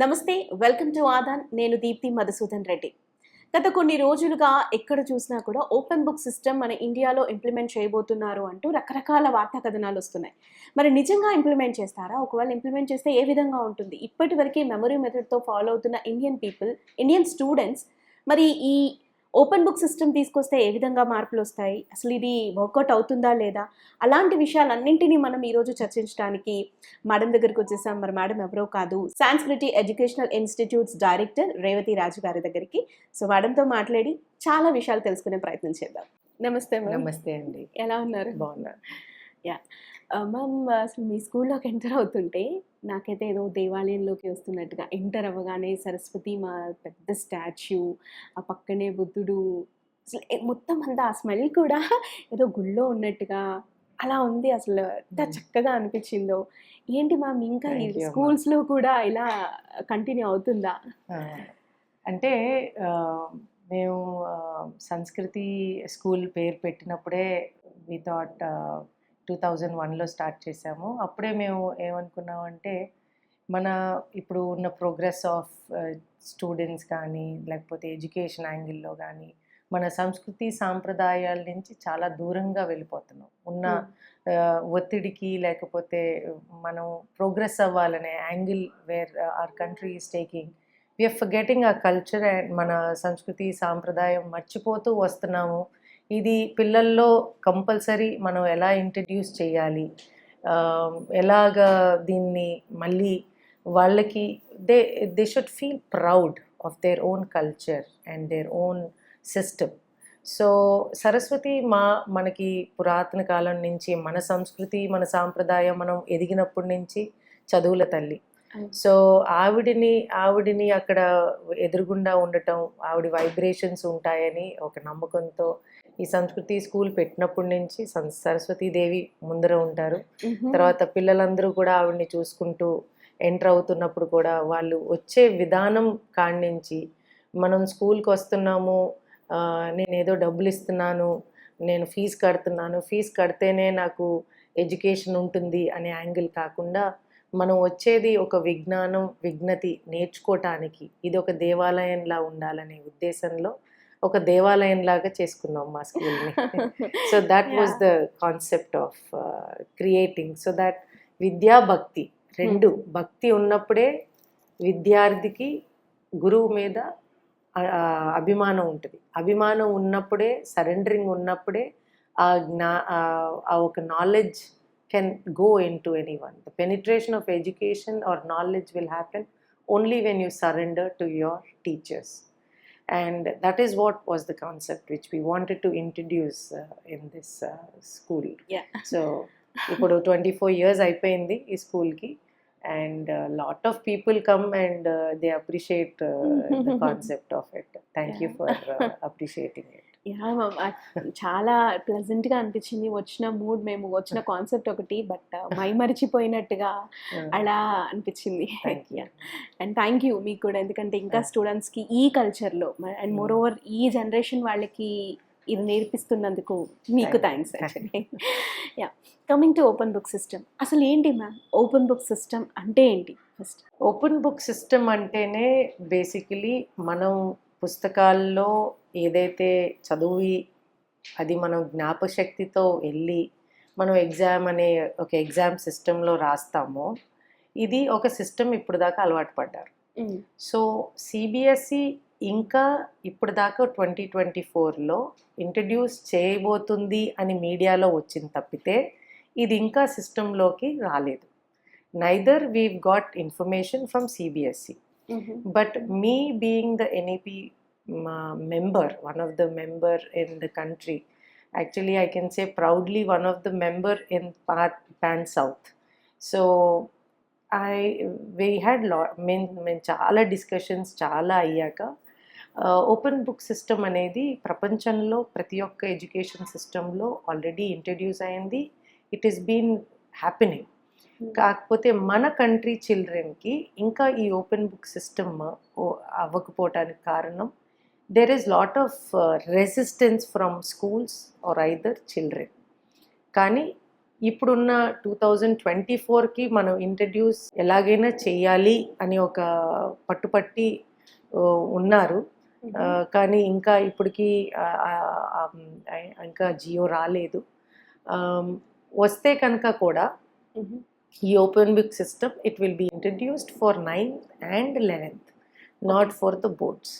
నమస్తే welcome to Aadan. నేను దీప్తి మధుసూదన్ రెడ్డి. గత కొన్ని రోజులుగా ఎక్కడ చూసినా కూడా ఓపెన్ బుక్ సిస్టమ్ మన ఇండియాలో ఇంప్లిమెంట్ చేయబోతున్నారు అంటూ రకరకాల వార్తా కథనాలు వస్తున్నాయి. మరి నిజంగా ఇంప్లిమెంట్ చేస్తారా? ఒకవేళ ఇంప్లిమెంట్ చేస్తే ఏ విధంగా ఉంటుంది? ఇప్పటివరకు మెమరీ మెథడ్తో ఫాలో అవుతున్న ఇండియన్ పీపుల్ ఇండియన్ స్టూడెంట్స్ మరి ఈ ఓపెన్ బుక్ సిస్టమ్ తీసుకొస్తే ఏ విధంగా మార్పులు వస్తాయి? అసలు ఇది వర్కౌట్ అవుతుందా లేదా? అలాంటి విషయాలన్నింటినీ మనం ఈరోజు చర్చించడానికి మేడం దగ్గరికి వచ్చేసాం. మరి మేడం ఎవరో కాదు. Samskriti educational institutes director Revathi Raju గారి దగ్గరికి. సో మేడంతో మాట్లాడి చాలా విషయాలు తెలుసుకునే ప్రయత్నం చేద్దాం. నమస్తే నమస్తే అండి. ఎలా ఉన్నారు? బాగున్నా. మ్యామ్ అసలు మీ స్కూల్లోకి ఎంటర్ అవుతుంటే నాకైతే ఏదో దేవాలయంలోకి వస్తున్నట్టుగా ఎంటర్ అవ్వగానే సరస్వతి మా పెద్ద స్టాచ్యూ ఆ పక్కనే బుద్ధుడు అసలు మొత్తం అంతా ఆ స్మెల్ కూడా ఏదో గుళ్ళో ఉన్నట్టుగా అలా ఉంది అసలు ఎంత. చక్కగా అనిపించిందో ఏంటి మ్యామ్ ఇంకా. స్కూల్స్లో కూడా ఇలా కంటిన్యూ అవుతుందా అంటే మేము సంస్కృతి స్కూల్ పేరు పెట్టినప్పుడే వి థాట్ టూ థౌజండ్ వన్లో స్టార్ట్ చేసాము అప్పుడే మేము ఏమనుకున్నాం అంటే మన ఇప్పుడు ఉన్న ప్రోగ్రెస్ ఆఫ్ స్టూడెంట్స్ కానీ లేకపోతే ఎడ్యుకేషన్ యాంగిల్లో కానీ మన సంస్కృతి సాంప్రదాయాల నుంచి చాలా దూరంగా వెళ్ళిపోతున్నాం. ఉన్న ఆ, ఒత్తిడికి లేకపోతే మనం ప్రోగ్రెస్ అవ్వాలనే angle where our country is taking we are forgetting ఆ కల్చర్ అండ్ మన సంస్కృతి సాంప్రదాయం మర్చిపోతూ వస్తున్నాము. ఇది పిల్లల్లో కంపల్సరీ మనం ఎలా ఇంట్రడ్యూస్ చేయాలి? ఎలాగ దీన్ని మళ్ళీ వాళ్ళకి they they should feel proud of their own culture and their own system so Saraswati మా మనకి పురాతన కాలం నుంచి మన సంస్కృతి మన సాంప్రదాయం మనం ఎదిగినప్పటి నుంచి చదువుల తల్లి. సో ఆవిడిని ఆవిడిని అక్కడ ఎదురుగుండా ఉండటం ఆవిడ వైబ్రేషన్స్ ఉంటాయని ఒక నమ్మకంతో ఈ సంస్కృతి స్కూల్ పెట్టినప్పటి నుంచి సరస్వతీదేవి ముందర ఉంటారు. తర్వాత పిల్లలందరూ కూడా ఆవిడని చూసుకుంటూ ఎంటర్ అవుతున్నప్పుడు కూడా వాళ్ళు వచ్చే విధానం కాడి నుంచి మనం స్కూల్కి వస్తున్నాము ఆ, నేను ఏదో డబ్బులు ఇస్తున్నాను నేను ఫీజు కడుతున్నాను ఫీజు కడితేనే నాకు ఎడ్యుకేషన్ ఉంటుంది అనే యాంగిల్ కాకుండా మనం వచ్చేది ఒక విజ్ఞానం విజ్ఞతి నేర్చుకోవటానికి ఇది ఒక దేవాలయంలా ఉండాలనే ఉద్దేశంలో ఒక దేవాలయం లాగా చేసుకున్నాం మా స్కూల్ని. So that was the concept of creating so that విద్యా భక్తి రెండు భక్తి ఉన్నప్పుడే విద్యార్థికి గురువు మీద అభిమానం ఉంటుంది. అభిమానం ఉన్నప్పుడే సరెండరింగ్ ఉన్నప్పుడే ఆ జ్ఞా ఆ- ఆ ఒక knowledge can go into anyone the penetration of education or knowledge will happen only when you surrender to your teachers and that is what was the concept which we wanted to introduce uh, in this uh, school Yeah. so ఇప్పుడు twenty four years అయిపోయింది ఈ స్కూల్కి and lot of people come and they appreciate the concept of it thank you for appreciating it yeah ma'am చాలా ప్లెజెంట్గా అనిపించింది. వచ్చిన mood మేము వచ్చిన కాన్సెప్ట్ ఒకటి బట్ మై మరిచిపోయినట్టుగా అలా అనిపించింది. అండ్ థ్యాంక్ యూ మీకు కూడా ఎందుకంటే ఇంకా Yeah. స్టూడెంట్స్కి ఈ కల్చర్లో అండ్ మోర్ ఓవర్ ఈ జనరేషన్ వాళ్ళకి ఇది నేర్పిస్తున్నందుకు మీకు thanks actually yeah coming to open book system అసలు ఏంటి మ్యామ్ ఓపెన్ బుక్ సిస్టమ్ అంటే ఏంటి? ఫస్ట్ ఓపెన్ బుక్ సిస్టమ్ అంటేనే బేసికలీ మనం పుస్తకాల్లో ఏదైతే చదివి అది మనం జ్ఞాపశక్తితో వెళ్ళి మనం ఎగ్జామ్ అనే ఒక ఎగ్జామ్ సిస్టంలో రాస్తామో ఇది ఒక సిస్టమ్ ఇప్పుడు దాకా అలవాటు పడ్డారు. సో సిబిఎస్ఈ ఇంకా ఇప్పుడు దాకా ట్వంటీ ట్వంటీ ఫోర్లో ఇంట్రడ్యూస్ చేయబోతుంది అని మీడియాలో వచ్చింది తప్పితే ఇది ఇంకా సిస్టంలోకి రాలేదు. Neither we've got information from CBSE but me being the NEP uh, member, one of the member in the country, actually I can say proudly one of the member in Pan, Pan South. So I we had lot mean, mean చాలా discussions చాలా అయ్యాక open book system అనేది ప్రపంచంలో ప్రతి ఒక్క education సిస్టంలో already introduce అయింది it is been happening కాకపోతే మన కంట్రీ చిల్డ్రన్కి ఇంకా ఈ ఓపెన్ బుక్ సిస్టమ్ అవ్వకపోవటానికి కారణం there is lot of resistance from schools or either children కానీ ఇప్పుడున్న టూ థౌజండ్ ట్వంటీ ఫోర్కి మనం ఇంట్రడ్యూస్ ఎలాగైనా చేయాలి అని ఒక పట్టుపట్టి ఉన్నారు. కానీ ఇంకా ఇప్పటికి ఇంకా జియో రాలేదు. వస్తే కనుక కూడా ఈ open book system it will be introduced for ninth and eleventh not for the boards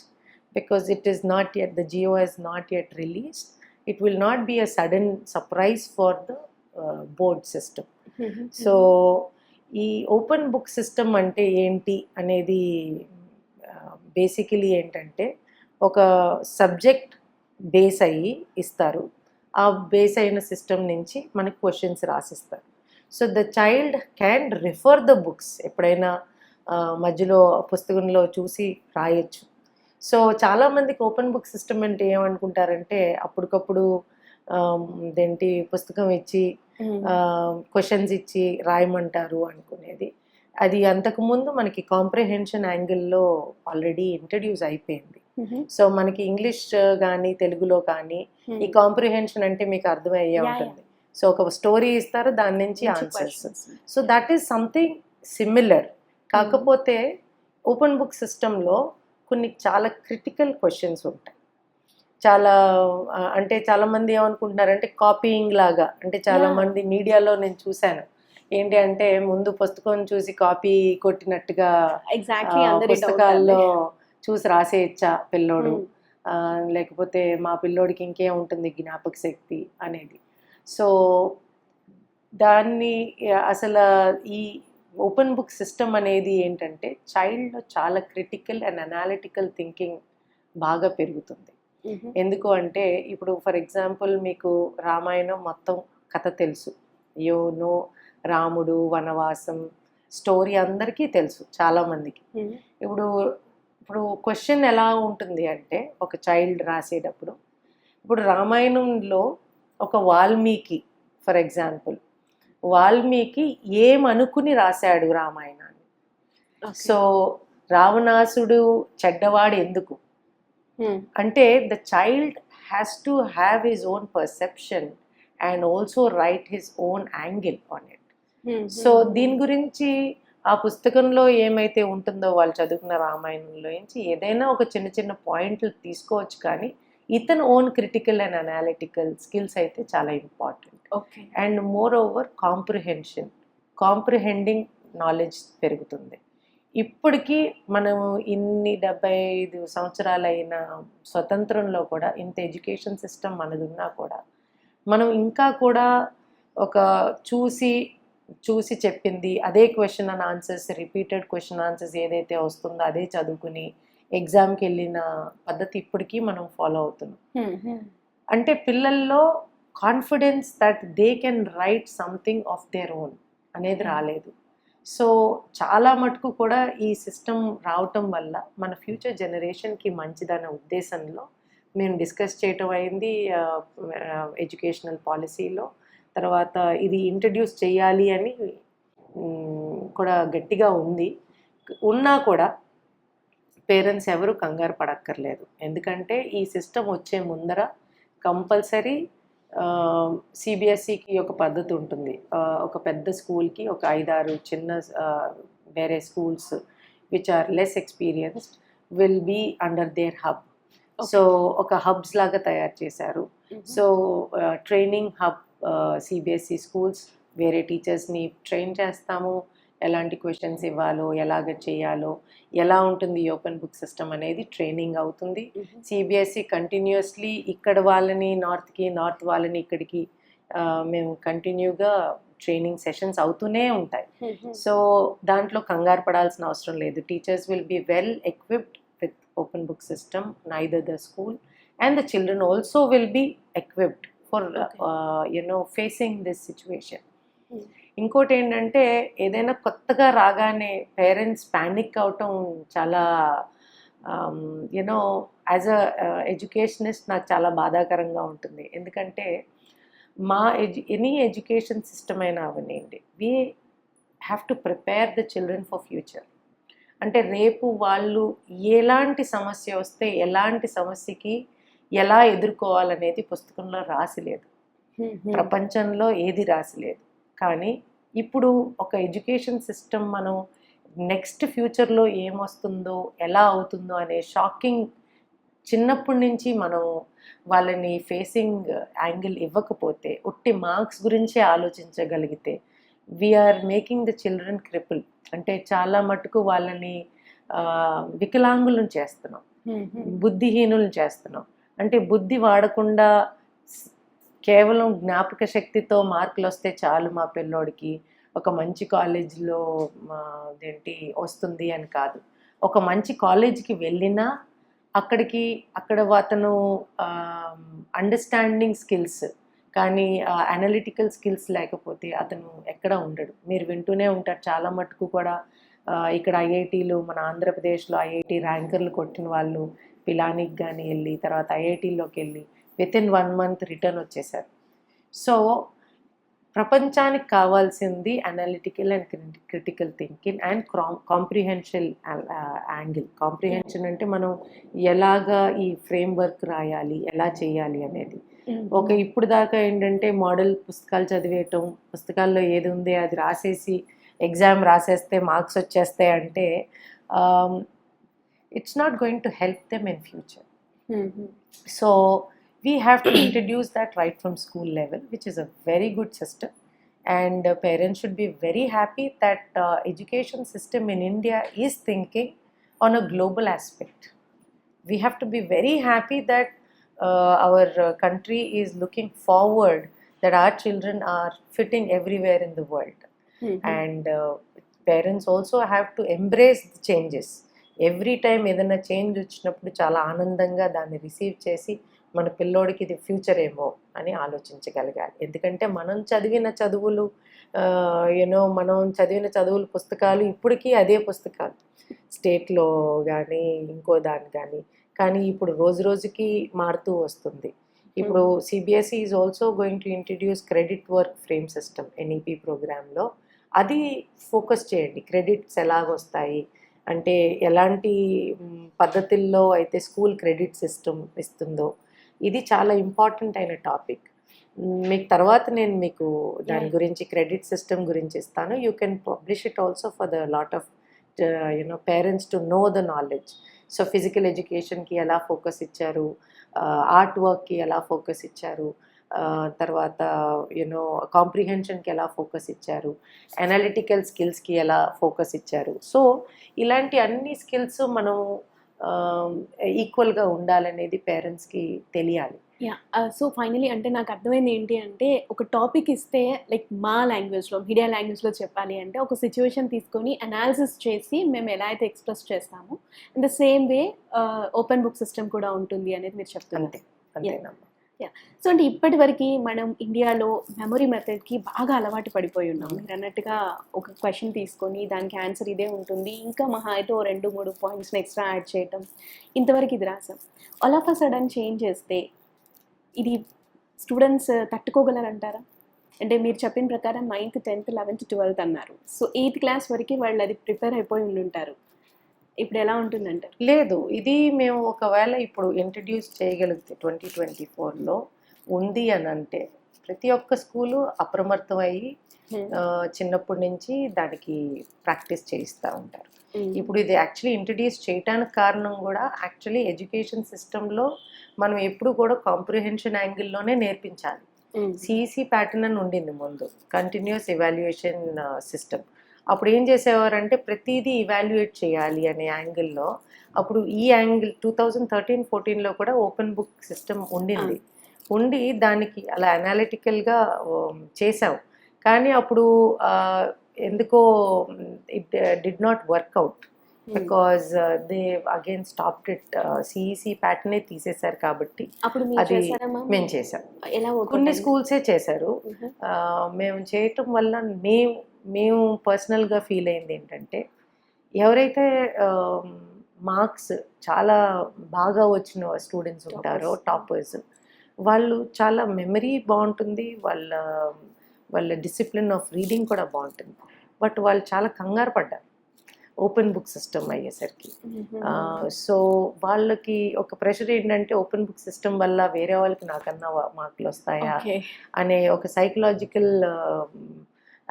because it is not yet the GO has not yet released it will not be a sudden surprise for the board system so ఈ open book system అంటే ఏంటి అనేది basically ఏంటంటే ఒక subject base అయ్యి ఇస్తారు. ఆ base అయిన సిస్టమ్ నుంచి మనకి questions రాసిస్తారు. So the child can refer the books ఎప్పుడైనా ఆ, మధ్యలో పుస్తకంలో చూసి రాయొచ్చు. సో చాలామందికి ఓపెన్ బుక్ సిస్టమ్ అంటే ఏమనుకుంటారంటే అప్పటికప్పుడు ఇదేంటి పుస్తకం ఇచ్చి క్వశ్చన్స్ ఇచ్చి రాయమంటారు అనుకునేది. అది అంతకుముందు మనకి కాంప్రిహెన్షన్ యాంగిల్లో ఆల్రెడీ ఇంట్రడ్యూస్ అయిపోయింది. సో మనకి ఇంగ్లీష్ కానీ తెలుగులో కానీ ఈ కాంప్రిహెన్షన్ అంటే మీకు అర్థమయ్యే ఉంటుంది. సో ఒక స్టోరీ ఇస్తారు దాని నుంచి answers so that is something similar కాకపోతే ఓపెన్ బుక్ సిస్టంలో కొన్ని చాలా క్రిటికల్ క్వశ్చన్స్ ఉంటాయి. చాలా అంటే చాలా మంది ఏమనుకుంటున్నారంటే కాపీయింగ్ లాగా అంటే చాలా Yeah. మంది మీడియాలో నేను చూశాను. ఏంటి అంటే ముందు పుస్తకం చూసి కాపీ కొట్టినట్టుగా పుస్తకాల్లో చూసి రాసేయచ్చా పిల్లోడు? ఆ, లేకపోతే మా పిల్లోడికి ఇంకేం ఉంటుంది జ్ఞాపక శక్తి అనేది? సో దాన్ని అసలు ఈ ఓపెన్ బుక్ సిస్టమ్ అనేది ఏంటంటే చైల్డ్లో చాలా క్రిటికల్ అండ్ అనాలిటికల్ థింకింగ్ బాగా పెరుగుతుంది. ఎందుకు అంటే ఇప్పుడు ఫర్ ఎగ్జాంపుల్ మీకు రామాయణం మొత్తం కథ తెలుసు. యో నో రాముడు వనవాసం స్టోరీ అందరికీ తెలుసు చాలామందికి ఇప్పుడు ఇప్పుడు క్వశ్చన్ ఎలా ఉంటుంది అంటే ఒక చైల్డ్ రాసేటప్పుడు ఇప్పుడు రామాయణంలో ఒక వాల్మీకి ఫర్ ఎగ్జాంపుల్ వాల్మీకి ఏమనుకుని రాశాడు రామాయణాన్ని. సో రావణాసుడు చెడ్డవాడు ఎందుకు? అంటే the child has to have his own perception and also write his own angle on it. So దీని గురించి ఆ పుస్తకంలో ఏమైతే ఉంటుందో వాళ్ళు చదువుకున్న రామాయణంలో నుంచి ఏదైనా ఒక చిన్న చిన్న పాయింట్లు తీసుకోవచ్చు కానీ ఇతను own critical and analytical skills అయితే చాలా important. And moreover comprehension comprehending knowledge పెరుగుతుంది. ఇప్పటికీ మనం ఇన్ని డెబ్బై ఐదు సంవత్సరాలైన స్వతంత్రంలో కూడా ఇంత ఎడ్యుకేషన్ సిస్టమ్ మనది ఉన్నా కూడా మనం ఇంకా కూడా ఒక చూసి చూసి చెప్పింది అదే question and answers repeated question answers ఏదైతే వస్తుందో అదే చదువుకుని ఎగ్జామ్కి వెళ్ళిన పద్ధతి ఇప్పటికీ మనం ఫాలో అవుతున్నాం. అంటే పిల్లల్లో confidence that they can write something of their own అనేది రాలేదు. సో చాలా మటుకు కూడా ఈ సిస్టమ్ రావటం వల్ల మన ఫ్యూచర్ జనరేషన్కి మంచిదన్న ఉద్దేశంలో మేము డిస్కస్ చేయటం అయింది ఎడ్యుకేషనల్ పాలసీలో తర్వాత ఇది ఇంట్రడ్యూస్ చేయాలి అని కూడా గట్టిగా ఉంది. ఉన్నా కూడా పేరెంట్స్ ఎవరు కంగారు పడక్కర్లేదు. ఎందుకంటే ఈ సిస్టమ్ వచ్చే ముందర కంపల్సరీ సిబిఎస్ఈకి ఒక పద్ధతి ఉంటుంది. ఒక పెద్ద స్కూల్కి ఒక ఐదారు చిన్న వేరే schools which are less experienced will be under their hub so ఒక హబ్స్ లాగా తయారు చేశారు. So training hub CBSE schools వేరే టీచర్స్ని ట్రైన్ చేస్తాము. ఎలాంటి క్వశ్చన్స్ ఇవ్వాలో ఎలాగ చేయాలో ఎలా ఉంటుంది ఈ ఓపెన్ బుక్ సిస్టమ్ అనేది ట్రైనింగ్ అవుతుంది. సిబిఎస్ఈ కంటిన్యూస్లీ ఇక్కడ వాళ్ళని నార్త్కి నార్త్ వాళ్ళని ఇక్కడికి మేము కంటిన్యూగా ట్రైనింగ్ సెషన్స్ అవుతూనే ఉంటాయి. సో దాంట్లో కంగారు పడాల్సిన అవసరం లేదు. Teachers will be well equipped with open book system neither the school and the children also will be equipped for you know facing this situation. ఇంకోటి ఏంటంటే ఏదైనా కొత్తగా రాగానే పేరెంట్స్ ప్యానిక్ అవటం చాలా యూనో యాజ్ అ ఎడ్యుకేషనిస్ట్ నాకు చాలా బాధాకరంగా ఉంటుంది. ఎందుకంటే మా ఎడ్యు ఎనీ ఎడ్యుకేషన్ సిస్టమ్ అయినా అవనండి we have to prepare the children for future అంటే రేపు వాళ్ళు ఎలాంటి సమస్య వస్తే ఎలాంటి సమస్యకి ఎలా ఎదుర్కోవాలనేది పుస్తకంలో రాసిలేదు ప్రపంచంలో ఏది రాసిలేదు కానీ ఇప్పుడు ఒక ఎడ్యుకేషన్ సిస్టమ్ మనం నెక్స్ట్ ఫ్యూచర్లో ఏమొస్తుందో ఎలా అవుతుందో అనే షాకింగ్ చిన్నప్పటి నుంచి మనం వాళ్ళని ఫేసింగ్ యాంగిల్ ఇవ్వకపోతే ఉట్టి మార్క్స్ గురించే ఆలోచించగలిగితే we're making the children cripple అంటే చాలా మటుకు వాళ్ళని వికలాంగులను చేస్తున్నాం. బుద్ధిహీనులను చేస్తున్నాం. అంటే బుద్ధి వాడకుండా కేవలం జ్ఞాపక శక్తితో మార్కులు వస్తే చాలు మా పిల్లోడికి. ఒక మంచి కాలేజీలో అదేంటి వస్తుంది అని కాదు. ఒక మంచి కాలేజీకి వెళ్ళినా అక్కడికి అక్కడ అతను అండర్స్టాండింగ్ స్కిల్స్ కానీ అనలిటికల్ స్కిల్స్ లేకపోతే అతను ఎక్కడ ఉండడు. మీరు వింటూనే ఉంటారు. చాలా మటుకు కూడా ఇక్కడ ఐఐటీలు మన ఆంధ్రప్రదేశ్లో ఐఐటి ర్యాంకర్లు కొట్టిన వాళ్ళు పిలానికి కానీ వెళ్ళి తర్వాత ఐఐటీలోకి వెళ్ళి with in one month return వచ్చేసారు. సో ప్రపంచానికి కావాల్సింది analytical and critical thinking and comprehensional angle comprehension అంటే మనం ఎలాగా ఈ ఫ్రేమ్ వర్క్ రాయాలి ఎలా చేయాలి అనేది. ఓకే ఇప్పుడు దాకా ఏంటంటే మోడల్ పుస్తకాలు చదివేయటం పుస్తకాల్లో ఏది ఉంది అది రాసేసి ఎగ్జామ్ రాసేస్తే మార్క్స్ వచ్చేస్తాయి అంటే it's not going to help them in future so we have to introduce that right from school level which is a very good system and uh, parents should be very happy that uh, education system in india is thinking on a global aspect we have to be very happy that uh, our uh, country is looking forward that our children are fitting everywhere in the world and uh, parents also have to embrace the changes every time ఏదైనా change వచ్చినప్పుడు చాలా ఆనందంగా దాన్ని receive చేసి మన పిల్లోడికి ఇది future ఏమో అని ఆలోచించగలగాలి. ఎందుకంటే మనం చదివిన చదువులు యూనో మనం చదివిన చదువులు పుస్తకాలు ఇప్పటికీ అదే పుస్తకాలు. స్టేట్లో కానీ ఇంకో దాని కానీ కానీ ఇప్పుడు రోజు రోజుకి మారుతూ వస్తుంది. ఇప్పుడు CBSE is also going to introduce credit work frame system NEP ప్రోగ్రాంలో అది ఫోకస్ చేయండి. క్రెడిట్స్ ఎలాగొస్తాయి అంటే ఎలాంటి పద్ధతుల్లో అయితే స్కూల్ క్రెడిట్ సిస్టమ్ ఇస్తుందో ఇది చాలా ఇంపార్టెంట్ అయిన టాపిక్. మీకు తర్వాత నేను మీకు దాని. గురించి క్రెడిట్ సిస్టమ్ గురించి ఇస్తాను. You can publish it also for the lot of you know parents to know the knowledge. So physical ఎడ్యుకేషన్కి ఎలా ఫోకస్ ఇచ్చారు? ఆర్ట్ వర్క్కి ఎలా ఫోకస్ ఇచ్చారు? తర్వాత యూనో కాంప్రిహెన్షన్కి ఎలా ఫోకస్ ఇచ్చారు? అనలిటికల్ స్కిల్స్కి ఎలా ఫోకస్ ఇచ్చారు? సో ఇలాంటి అన్ని స్కిల్స్ మనం ఈక్వల్గా ఉండాలనేది పేరెంట్స్కి తెలియాలి. యా సో ఫైనలీ అంటే నాకు అర్థమైంది ఏంటి అంటే ఒక టాపిక్ ఇస్తే లైక్ మా లాంగ్వేజ్లో మీడియా లాంగ్వేజ్లో చెప్పాలి అంటే ఒక సిచ్యువేషన్ తీసుకొని అనాలిసిస్ చేసి మేము ఎలా అయితే ఎక్స్ప్రెస్ చేస్తామో in the same way open book system కూడా ఉంటుంది అనేది మీరు అంతే అంతేనమ్మా. సో అంటే ఇప్పటి వరకు మనం ఇండియాలో మెమొరీ మెథడ్కి బాగా అలవాటు పడిపోయి ఉన్నాం. మీరు అన్నట్టుగా ఒక క్వశ్చన్ తీసుకొని దానికి ఆన్సర్ ఇదే ఉంటుంది. ఇంకా మహా అయితే ఓ రెండు మూడు పాయింట్స్ని ఎక్స్ట్రా యాడ్ చేయటం. ఇంతవరకు ఇది రాసాం. All of a sudden change చేస్తే ఇది స్టూడెంట్స్ తట్టుకోగలరంటారా? అంటే మీరు చెప్పిన ప్రకారం నైన్త్ టెన్త్ లెవెన్త్ ట్వెల్త్ అన్నారు. సో ఎయిత్ క్లాస్ వరకు వాళ్ళు అది ప్రిపేర్ అయిపోయి ఉండుంటారు. ఇప్పుడు ఎలా ఉంటుందంటారు లేదు. ఇది మేము ఒకవేళ ఇప్పుడు ఇంట్రడ్యూస్ చేయగలిగితే ట్వంటీ ట్వంటీ ఫోర్లో ఉంది అని అంటే ప్రతి ఒక్క స్కూలు అప్రమత్తమయ్యి చిన్నప్పటి నుంచి దానికి ప్రాక్టీస్ చేయిస్తూ ఉంటారు. ఇప్పుడు ఇది యాక్చువల్లీ ఇంట్రడ్యూస్ చేయడానికి కారణం కూడా యాక్చువల్లీ ఎడ్యుకేషన్ సిస్టంలో మనం ఎప్పుడు కూడా కాంప్రిహెన్షన్ యాంగిల్లోనే నేర్పించాలి. సిఈసి ప్యాటర్న్ అని ఉండింది ముందు. కంటిన్యూస్ ఎవాల్యుయేషన్ సిస్టమ్ అప్పుడు ఏం చేసేవారంటే ప్రతిదీ ఇవాల్యుయేట్ చేయాలి అనే యాంగిల్లో అప్పుడు ఈ యాంగిల్ టూ థౌజండ్ థర్టీన్ ఫోర్టీన్లో కూడా ఓపెన్ బుక్ సిస్టమ్ ఉండింది. ఉండి దానికి అలా అనాలిటికల్గా చేసాం కానీ అప్పుడు ఎందుకో it did not work out because they again stop it CEC ప్యాటర్నే తీసేశారు కాబట్టి అది మేము చేసాం కొన్ని? స్కూల్సే చేశారు. మేము. చేయటం వల్ల మేము మేము పర్సనల్గా ఫీల్ అయింది ఏంటంటే ఎవరైతే మార్క్స్ చాలా బాగా వచ్చిన స్టూడెంట్స్ ఉంటారో టాపర్స్ వాళ్ళు చాలా మెమరీ బాగుంటుంది వాళ్ళ వాళ్ళ డిసిప్లిన్ ఆఫ్ రీడింగ్ కూడా బాగుంటుంది. బట్ వాళ్ళు చాలా కంగారు పడ్డారు ఓపెన్ బుక్ సిస్టమ్ అయ్యేసరికి. సో వాళ్ళకి ఒక ప్రెషర్ ఏంటంటే ఓపెన్ బుక్ సిస్టమ్ వల్ల వేరే వాళ్ళకి నాకన్నా మార్కులు వస్తాయా అనే ఒక సైకలాజికల్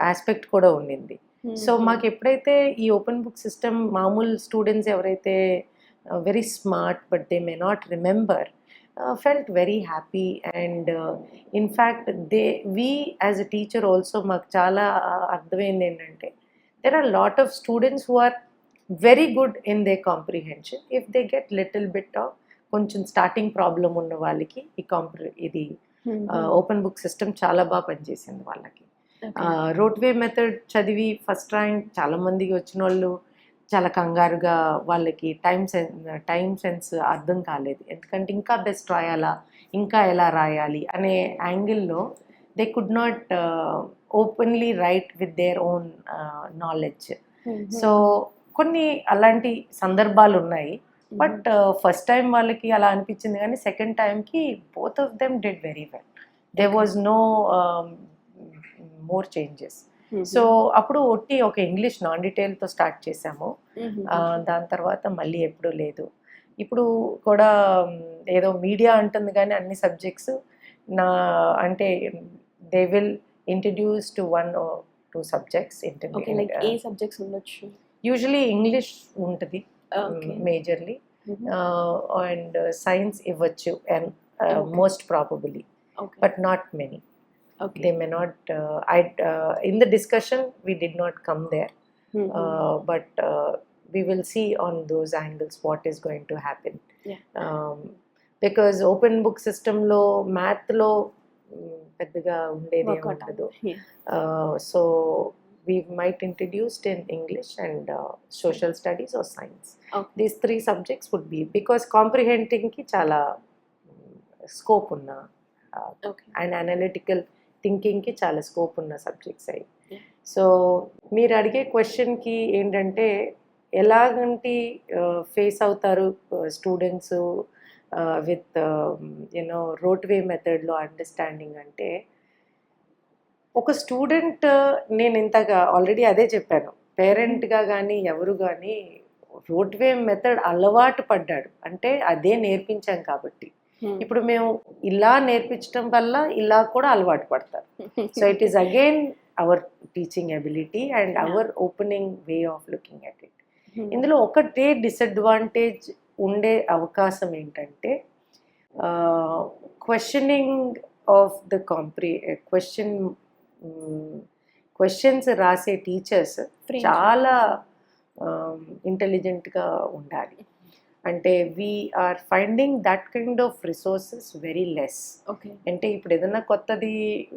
ఆస్పెక్ట్ కూడా ఉండింది. సో మాకు ఎప్పుడైతే ఈ ఓపెన్ బుక్ సిస్టమ్ మామూలు స్టూడెంట్స్ ఎవరైతే very smart but they may not remember felt very happy and in fact they we as a teacher also మాకు చాలా uh, అర్థమైంది ఏంటంటే there are lot of students who are very good in they comprehension if they get little bit of కొంచెం starting problem ఉన్న వాళ్ళకి ఈ కాంప్రి ఇది ఓపెన్ బుక్ సిస్టమ్ చాలా బాగా పనిచేసింది వాళ్ళకి. రోట్వే మెథడ్ చదివి ఫస్ట్ ర్యాంక్ చాలా మందికి వచ్చిన వాళ్ళు చాలా కంగారుగా వాళ్ళకి టైం సెన్ టైం సెన్స్ అర్థం కాలేదు. ఎందుకంటే ఇంకా బెస్ట్ రాయాలా ఇంకా ఎలా రాయాలి అనే యాంగిల్లో they could not openly write with their own knowledge so కొన్ని అలాంటి సందర్భాలు ఉన్నాయి. బట్ ఫస్ట్ టైం వాళ్ళకి అలా అనిపించింది కానీ సెకండ్ టైంకి both of them did very well they was no more changes. So అప్పుడు ఒట్టి ఒక ఇంగ్లీష్ నాన్ డీటెయిల్తో స్టార్ట్ చేసాము దాని తర్వాత మళ్ళీ ఎప్పుడూ లేదు. ఇప్పుడు కూడా ఏదో మీడియా అంటుంది కానీ అన్ని సబ్జెక్ట్స్ నా అంటే they will introduce to one two subjects A subjects ఉండొచ్చు? యూజువలీ ఇంగ్లీష్ ఉంటుంది మేజర్లీ అండ్ సైన్స్ ఇవ్వచ్చు and. Most probably but not many Okay they may not uh, i uh, in the discussion we did not come there uh, but uh, we will see on those angles what is going to happen Yeah. um, because open book system లో math లో mm, పెద్దగా ఉండేది ఏమి ఉండదు so we might introduced in english and uh, social studies or science Okay. these three subjects would be because comprehending కి చాలా scope ఉన్న uh, okay and analytical థింకింగ్కి చాలా స్కోప్ ఉన్న సబ్జెక్ట్స్ అవి. సో మీరు అడిగే క్వశ్చన్కి ఏంటంటే ఎలాగంటి ఫేస్ అవుతారు students with you know rote way మెథడ్లో అండర్స్టాండింగ్ అంటే ఒక స్టూడెంట్ నేను ఇంతగా ఆల్రెడీ అదే చెప్పాను. పేరెంట్గా కానీ ఎవరు కానీ రోట్వే మెథడ్ అలవాటు పడ్డాడు. అంటే అదే నేర్పించాం కాబట్టి. ఇప్పుడు మేము ఇలా నేర్పించడం వల్ల ఇలా కూడా అలవాటు పడతారు. So it is again our teaching ability and. Our opening way of looking at it ఇందులో ఒకటే డిసడ్వాంటేజ్ ఉండే అవకాశం ఏంటంటే questioning of the compre question questions రాసే టీచర్స్ చాలా ఇంటెలిజెంట్గా ఉండాలి. అంటే we're finding that kind of resources very less okay. అంటే ఇప్పుడు ఏదైనా కొత్తది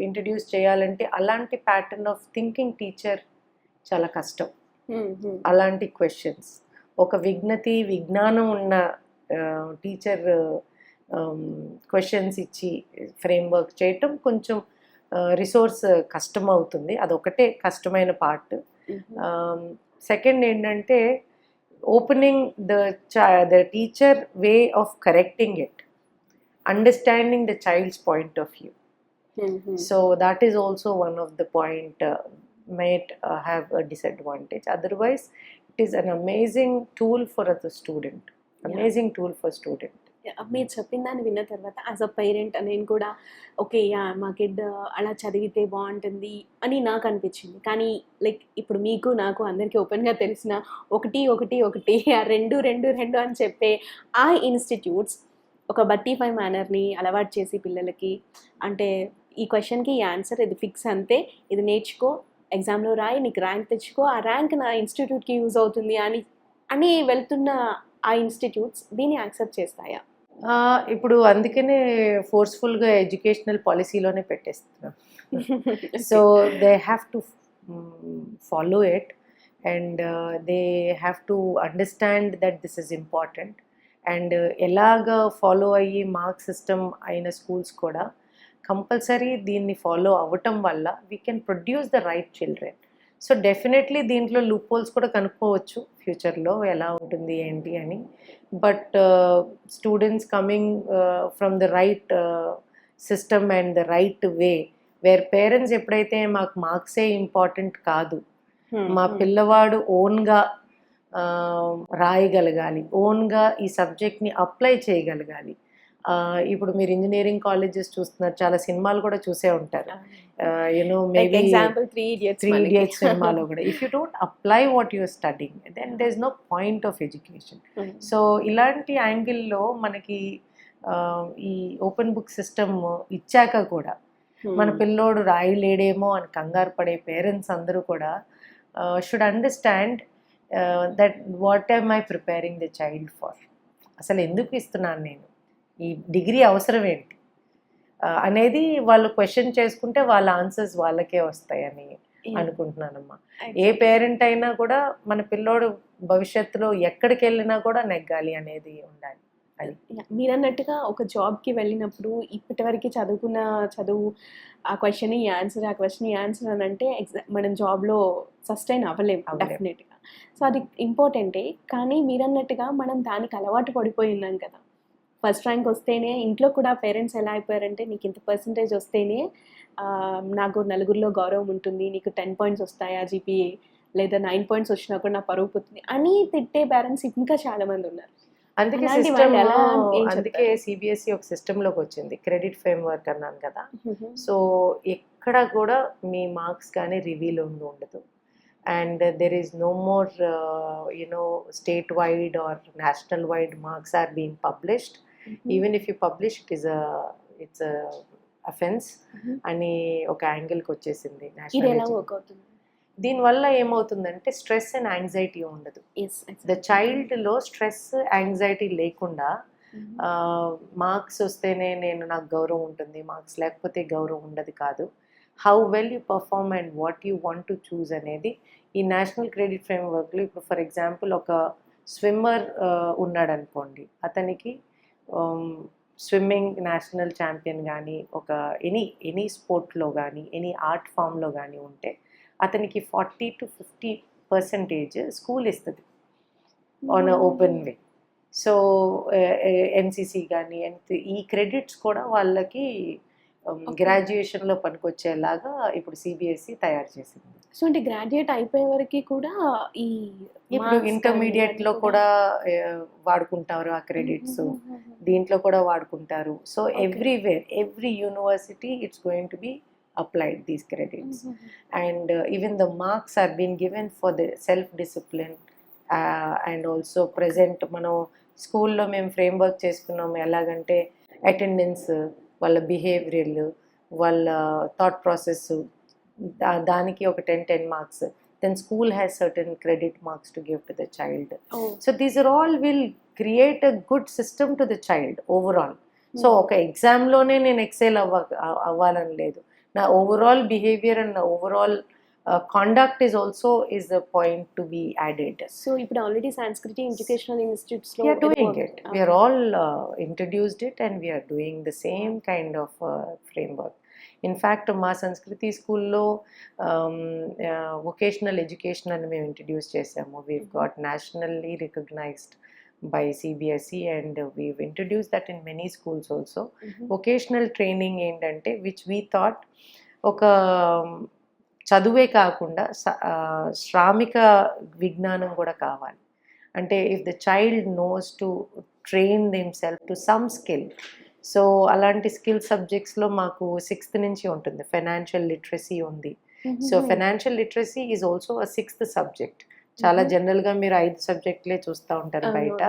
ఇంట్రడ్యూస్ చేయాలంటే అలాంటి ప్యాటర్న్ ఆఫ్ థింకింగ్ టీచర్ చాలా కష్టం. అలాంటి క్వశ్చన్స్ ఒక విఘ్నతి విజ్ఞానం ఉన్న టీచర్ క్వశ్చన్స్ ఇచ్చి ఫ్రేమ్ వర్క్ చేయటం కొంచెం రిసోర్స్ కష్టం అవుతుంది. అదొకటే కష్టమైన పార్ట్ సెకండ్ ఏంటంటే opening the child, the teacher way of correcting it, understanding the child's point of view. Mm-hmm. So that is also one of the point uh, might uh, have a disadvantage. Otherwise, it is an amazing tool for the student. Amazing yeah. tool for student. మీరు చెప్పిన దాన్ని విన్న తర్వాత as a parent నేను కూడా okay yeah మా kid అలా చదివితే బాగుంటుంది అని నాకు అనిపించింది. కానీ లైక్ ఇప్పుడు మీకు నాకు అందరికీ ఓపెన్గా తెలిసిన ఒకటి ఒకటి ఒకటి ఆ రెండు రెండు రెండు అని చెప్పే ఆ ఇన్స్టిట్యూట్స్ ఒక బట్టీఫై మేనర్ని అలవాటు చేసి పిల్లలకి అంటే ఈ క్వశ్చన్కి ఈ ఆన్సర్ ఇది ఫిక్స్ అంతే ఇది నేర్చుకో ఎగ్జామ్లో రాయి నీకు ర్యాంక్ తెచ్చుకో ఆ ర్యాంక్ నా ఇన్స్టిట్యూట్కి యూజ్ అవుతుంది అని అని వెళ్తున్న ఆ ఇన్స్టిట్యూట్స్ దీన్ని యాక్సెప్ట్ చేస్తాయా? ఇప్పుడు అందుకనే ఫోర్స్ఫుల్గా ఎడ్యుకేషనల్ పాలసీలోనే పెట్టేస్తున్నాం. So they have to follow it and they have to understand that this is important and ఎలాగ ఫాలో అయ్యి మార్క్ సిస్టమ్ అయిన స్కూల్స్ కూడా కంపల్సరీ దీన్ని ఫాలో అవ్వటం వల్ల we can produce the right children so definitely దీంట్లో loopholes కూడా కనుక్కోవచ్చు. ఫ్యూచర్లో ఎలా ఉంటుంది ఏంటి అని. But students coming from the right system and the right way where parents ఎప్పుడైతే మాకు మార్క్సే ఇంపార్టెంట్ కాదు మా పిల్లవాడు ఓన్గా రాయగలగాలి ఓన్గా ఈ సబ్జెక్ట్ని అప్లై చేయగలగాలి. ఇప్పుడు మీరు ఇంజనీరింగ్ కాలేజెస్ చూస్తున్నారు. చాలా సినిమాలు కూడా చూసే ఉంటారు. You know maybe example three idiots three idiots సినిమాలో కూడా. If you don't apply what you're studying then there is no point of education so ఇలాంటి యాంగిల్లో మనకి ఈ ఓపెన్ బుక్ సిస్టమ్ ఇచ్చాక కూడా Hmm. మన పిల్లోడు రాయలేడేమో అని కంగారు పడే పేరెంట్స్ అందరూ కూడా should understand that what I'm I preparing the child for అసలు ఎందుకు ఇస్తున్నాను నేను? ఈ డిగ్రీ అవసరం ఏంటి? అనేది వాళ్ళు క్వశ్చన్ చేసుకుంటే వాళ్ళ ఆన్సర్స్ వాళ్ళకే వస్తాయని అనుకుంటున్నానమ్మా. ఏ పేరెంట్ అయినా కూడా మన పిల్లోడు భవిష్యత్తులో ఎక్కడికి వెళ్ళినా కూడా నెగ్గాలి అనేది ఉండాలి. Yeah, మీరన్నట్టుగా ఒక జాబ్కి వెళ్ళినప్పుడు ఇప్పటివరకు చదువుకున్న చదువు ఆ క్వశ్చన్ ఈ ఆన్సర్ ఆ క్వశ్చన్ ఈ ఆన్సర్ అని అంటే మనం జాబ్లో సస్టైన్ అవ్వలేము అవ్వలేం. డెఫినెట్గా. సో అది ఇంపార్టెంటే. కానీ మీరన్నట్టుగా మనం దానికి అలవాటు పడిపోయి ఉన్నాం కదా. ఫస్ట్ ర్యాంక్ వస్తేనే ఇంట్లో కూడా పేరెంట్స్ ఎలా అయిపోయారంటే నీకు ఇంత పర్సంటేజ్ వస్తేనే నాకు నలుగురిలో గౌరవం ఉంటుంది నీకు టెన్ పాయింట్స్ వస్తాయా జీపీఏ లేదా నైన్ పాయింట్స్ వచ్చినా కూడా నా పరువు పోతుంది అని తిట్టే పేరెంట్స్ ఇంకా చాలా మంది ఉన్నారు. అందుకే సిస్టమ్ అందుకే? సిబిఎస్ఈ ఒక సిస్టంలోకి వచ్చింది. క్రెడిట్ ఫ్రేమ్ వర్క్ అన్నాను కదా. సో ఎక్కడ కూడా మీ మార్క్స్ కానీ రివీల్ ఉండి ఉండదు. And there is no more you know state wide or national wide marks are being published even if you publish it is it's offence. అని ఒక యాంగిల్కి వచ్చేసింది దీనివల్ల ఏమవుతుందంటే స్ట్రెస్ అండ్ యాంగ్జైటీ ఉండదు. ద చైల్డ్లో స్ట్రెస్ యాంగ్జైటీ లేకుండా మార్క్స్ వస్తేనే నేను నాకు గౌరవం ఉంటుంది మార్క్స్ లేకపోతే గౌరవం ఉండదు కాదు. How well you perform and what you want to choose అనేది ఈ నేషనల్ క్రెడిట్ ఫ్రేమ్వర్క్లో ఇప్పుడు ఫర్ ఎగ్జాంపుల్ ఒక స్విమ్మర్ ఉన్నాడు అనుకోండి అతనికి స్విమ్మింగ్ నేషనల్ ఛాంపియన్ కానీ ఒక ఎనీ ఎనీ స్పోర్ట్లో కానీ ఎనీ ఆర్ట్ ఫామ్లో కానీ ఉంటే అతనికి forty to fifty percentage school ఇస్తుంది. On open way so NCC కానీ ఈ క్రెడిట్స్ కూడా వాళ్ళకి గ్రాడ్యుయేషన్లో పనికొచ్చేలాగా ఇప్పుడు సిబిఎస్ఈ తయారు చేసింది. సో అంటే గ్రాడ్యుయేట్ అయిపోయే వరకు కూడా ఈ ఇప్పుడు marks ఇంటర్మీడియట్ కానీ లో ఇవన్నీ కూడా వాడుకుంటారు ఆ క్రెడిట్స్ దీంట్లో కూడా వాడుకుంటారు. So. Everywhere every university it's going to be applied these credits and even the marks are been given for the self discipline and also present మనం స్కూల్లో మేము ఫ్రేమ్ వర్క్ చేసుకున్నాము ఎలాగంటే అటెండెన్స్ వాళ్ళ బిహేవియర్ వాళ్ళ థాట్ ప్రాసెస్ దానికి ఒక ten ten marks then school has certain credit marks to give to the child so these are all will create a good system to the child overall so ఒక ఎగ్జామ్లోనే నేను excel అవ్వ అవ్వాలని లేదు. నా overall behaviour and overall conduct is also is the point to be added so ఇప్పుడు already సంస్కృతి educational institutes లో we are doing it we are all uh, introduced it and we are doing the same kind of uh, framework in fact మా సంస్కృతి స్కూల్లో vocational education అని మేము introduce చేసాము we've got nationally recognized by CBSE and we've introduce that in many schools also vocational training ఏంటంటే which we thought ఒక చదువే కాకుండా శ్రామిక విజ్ఞానం కూడా కావాలి. అంటే if the child knows to train them self to some skill so అలాంటి స్కిల్ సబ్జెక్ట్స్లో మాకు సిక్స్త్ నుంచి ఉంటుంది. ఫైనాన్షియల్ లిటరసీ ఉంది. So financial literacy is also a sixth subject చాలా. జనరల్గా మీరు ఐదు సబ్జెక్టులే చూస్తూ ఉంటారు. బయట.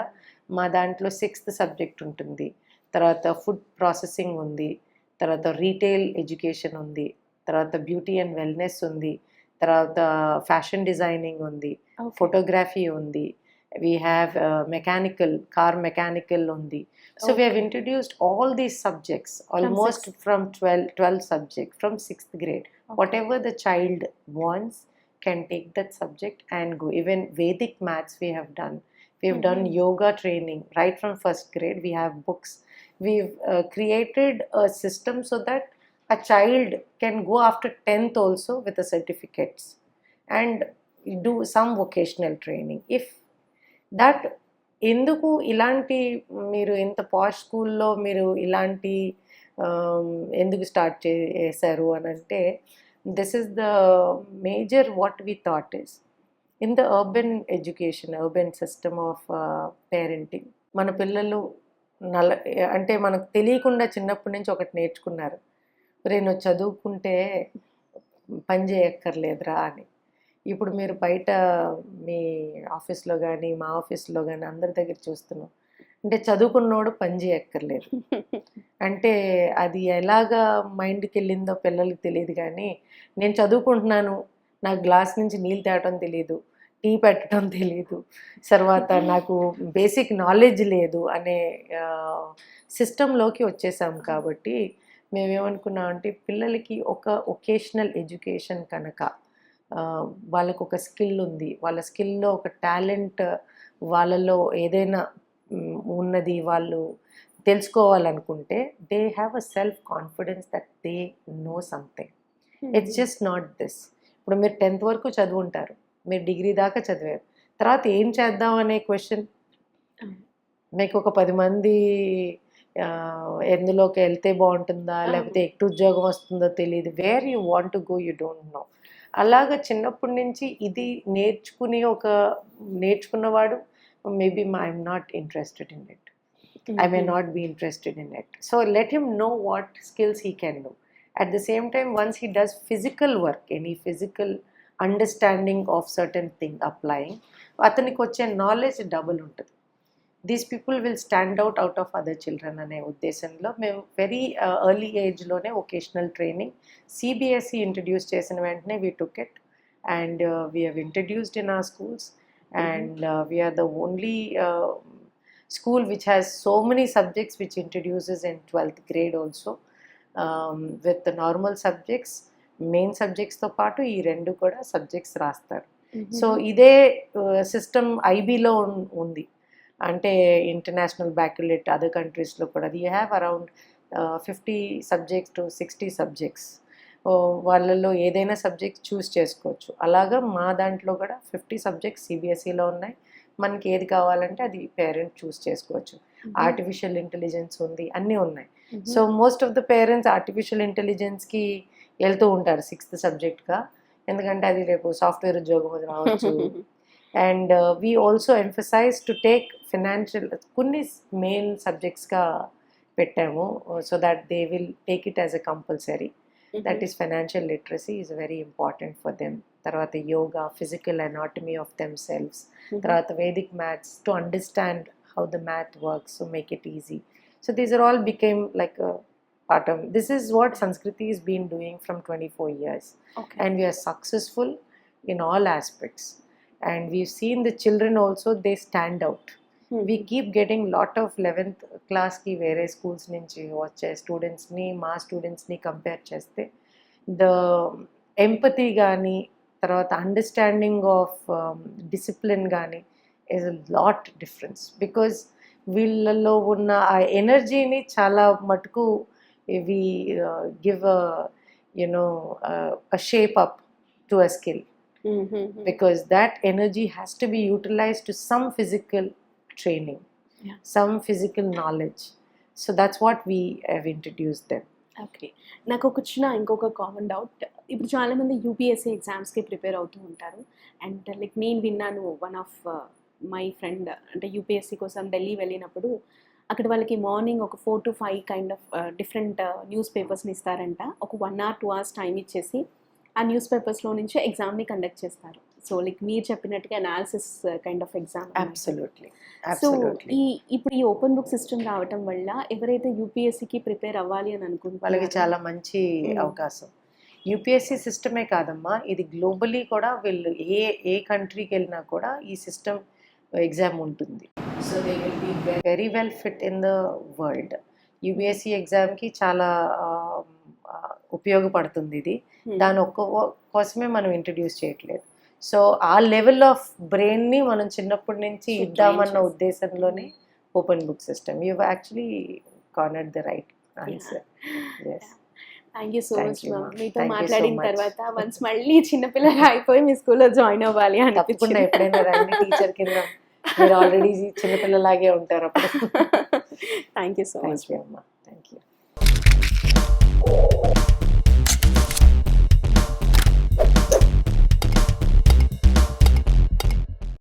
మా దాంట్లో సిక్స్త్ సబ్జెక్ట్ ఉంటుంది. తర్వాత ఫుడ్ ప్రాసెసింగ్ ఉంది. తర్వాత రీటైల్ ఎడ్యుకేషన్ ఉంది. తర్వాత బ్యూటీ అండ్ వెల్నెస్ ఉంది తర్వాత ఫ్యాషన్ డిజైనింగ్ ఉంది ఫోటోగ్రఫీ ఉంది we have mechanical car mechanical ఉంది so we have introduced all these subjects almost from twelve twelve subject from sixth grade whatever the child wants can take that subject and go even vedic maths we have done we have done Mhm. yoga training right from first grade we have books we've uh, created a system so that a child can go after 10th also with the certificates and do some vocational training. If that ఎందుకు ఇలాంటి మీరు ఇంత పాష్ స్కూల్లో మీరు ఇలాంటి um, ఎందుకు start చేశారు అని అంటే this is the major what we thought is in the urban education urban system of parenting మన పిల్లలు నల్ల అంటే మనకు తెలియకుండా చిన్నప్పటి నుంచి ఒకటి నేర్చుకున్నారు. రే నువ్వు చదువుకుంటే పని చేయక్కర్లేదురా అని. ఇప్పుడు మీరు బయట మీ ఆఫీస్లో కానీ మా ఆఫీస్లో కానీ అందరి దగ్గర చూస్తున్నాం అంటే చదువుకున్నోడు పని చేయక్కర్లేదు. అంటే అది ఎలాగా మైండ్కి వెళ్ళిందో పిల్లలకి తెలియదు కానీ నేను చదువుకుంటున్నాను. నాకు గ్లాస్ నుంచి నీళ్ళు తేవటం తెలియదు టీ పెట్టడం తెలియదు తర్వాత నాకు బేసిక్ నాలెడ్జ్ లేదు అనే సిస్టంలోకి వచ్చేసాం కాబట్టి మేమేమనుకున్నాం అంటే పిల్లలకి ఒక ఒకేషనల్ ఎడ్యుకేషన్ కనుక వాళ్ళకు ఒక స్కిల్ ఉంది. వాళ్ళ స్కిల్లో ఒక టాలెంట్ వాళ్ళలో ఏదైనా ఉన్నది వాళ్ళు తెలుసుకోవాలనుకుంటే they have a self confidence that they know something it's just not this ఇప్పుడు మీరు టెన్త్ వరకు చదువుంటారు. మీరు డిగ్రీ దాకా చదివారు. తర్వాత ఏం చేద్దాం అనే క్వశ్చన్. మీకు ఒక పది మంది ఎందులోకి వెళ్తే బాగుంటుందా లేకపోతే ఎక్కువ ఉద్యోగం వస్తుందో తెలియదు where you want go you don't know. అలాగా చిన్నప్పటి నుంచి ఇది నేర్చుకుని ఒక నేర్చుకున్నవాడు maybe my I'm not interested in it. I may not be interested in it. So let him know what skills he can do. At the same time once he does physical work any physical understanding of certain thing applying అతనికి వచ్చే knowledge double ఉంటుంది. These people will stand out out of other children అనే ఉద్దేశంలో మేము very early ఏజ్లోనే vocational training CBSE introduce చేసిన వెంటనే we took it and we have introduced in our schools and we're the only school which has so many subjects which introduces in 12th grade also um, with the normal subjects main సబ్జెక్ట్స్తో పాటు ఈ రెండు కూడా subjects రాస్తారు. So ఇదే system ఐబీలో ఉంది. అంటే international బ్యాక్యులేట్ other కంట్రీస్లో కూడా. You have around fifty subjects to sixty subjects వాళ్ళల్లో ఏదైనా సబ్జెక్ట్ చూస్ చేసుకోవచ్చు. అలాగా మా దాంట్లో కూడా ఫిఫ్టీ సబ్జెక్ట్స్ సిబిఎస్ఈలో ఉన్నాయి. మనకి ఏది కావాలంటే అది పేరెంట్ చూస్ చేసుకోవచ్చు. ఆర్టిఫిషియల్ ఇంటెలిజెన్స్ ఉంది అన్నీ ఉన్నాయి. So most of the parents artificial ఇంటెలిజెన్స్కి వెళ్తూ ఉంటారు సిక్స్త్ సబ్జెక్ట్గా ఎందుకంటే అది రేపు సాఫ్ట్వేర్ ఉద్యోగం రావచ్చు and we also emphasize to take financial కొన్ని మెయిన్ సబ్జెక్ట్స్గా పెట్టాము. So that they will take it as a compulsory that is financial literacy is very important for them తర్వాత yoga physical anatomy of them selfs తర్వాత Vedic maths to understand how the math works so make it easy so these are all became like part of this is what Sanskriti has been doing from 24 years. And we are successful in all aspects. And we've seen the children also they stand out. We keep getting lot of 11th class కి వేరే schools నుంచి వచ్చే స్టూడెంట్స్ని మా స్టూడెంట్స్ని compare చేస్తే the empathy కానీ తర్వాత అండర్స్టాండింగ్ ఆఫ్ డిసిప్లిన్ కానీ ఇస్ లాట్ డిఫరెన్స్ బికాజ్ వీళ్ళల్లో ఉన్న ఆ ఎనర్జీని చాలా మటుకు we give you know a shape up to a skill because that energy has to be utilized to some physical training, Yeah. some physical knowledge. So that's what we have introduced them. Okay నాకు ఒక చిన్న ఇంకొక common doubt ఇప్పుడు చాలామంది UPSC ఎగ్జామ్స్కి prepare అవుతూ ఉంటారు and like నేను విన్నాను వన్ ఆఫ్ మై ఫ్రెండ్ అంటే యూపీఎస్సీ కోసం ఢిల్లీ వెళ్ళినప్పుడు అక్కడ వాళ్ళకి మార్నింగ్ ఒక four to five kind of different news పేపర్స్ని ఇస్తారంట ఒక one hour two hours time ఇచ్చేసి ఆ న్యూస్ పేపర్స్లో నుంచి ఎగ్జామ్ని కండక్ట్ చేస్తారు సో లైక్ మీరు చెప్పినట్టుగా analysis kind of exam Absolutely. So. ఈ ఇప్పుడు ఈ ఓపెన్ బుక్ సిస్టమ్ రావటం వల్ల ఎవరైతే యూపీఎస్సీకి ప్రిపేర్ అవ్వాలి అని వాళ్ళకి అనుకుంటున్నారో చాలా మంచి. అవకాశం యూపీఎస్సీ సిస్టమే కాదమ్మా ఇది గ్లోబలీ కూడా వీళ్ళు ఏ ఏ కంట్రీకి వెళ్ళినా కూడా ఈ సిస్టమ్ ఎగ్జామ్ ఉంటుంది so they will be very well fit in the world UPSC ఎగ్జామ్కి చాలా ఉపయోగపడుతుంది ఇది Hmm. దాని ఒక్క కోసమే మనం ఇంట్రడ్యూస్ చేయట్లేదు సో ఆ లెవెల్ ఆఫ్ బ్రెయిన్ని మనం చిన్నప్పటి నుంచి ఇద్దామన్న ఉద్దేశంలోనే open book system you actually corner the right answer yes thank you so much ma'am. మీతో మాట్లాడిన. తర్వాత వన్స్ మళ్ళీ చిన్నపిల్లలు అయిపోయి మీ స్కూల్లో జాయిన్ అవ్వాలి తప్పకుండా అనిపించింది ఎప్పుడైనా రండి టీచర్ కింద. మీరు ఆల్రెడీ చిన్నపిల్లలాగే ఉంటారు అప్పుడు. థ్యాంక్ యూ సో మచ్ అమ్మా. Thank you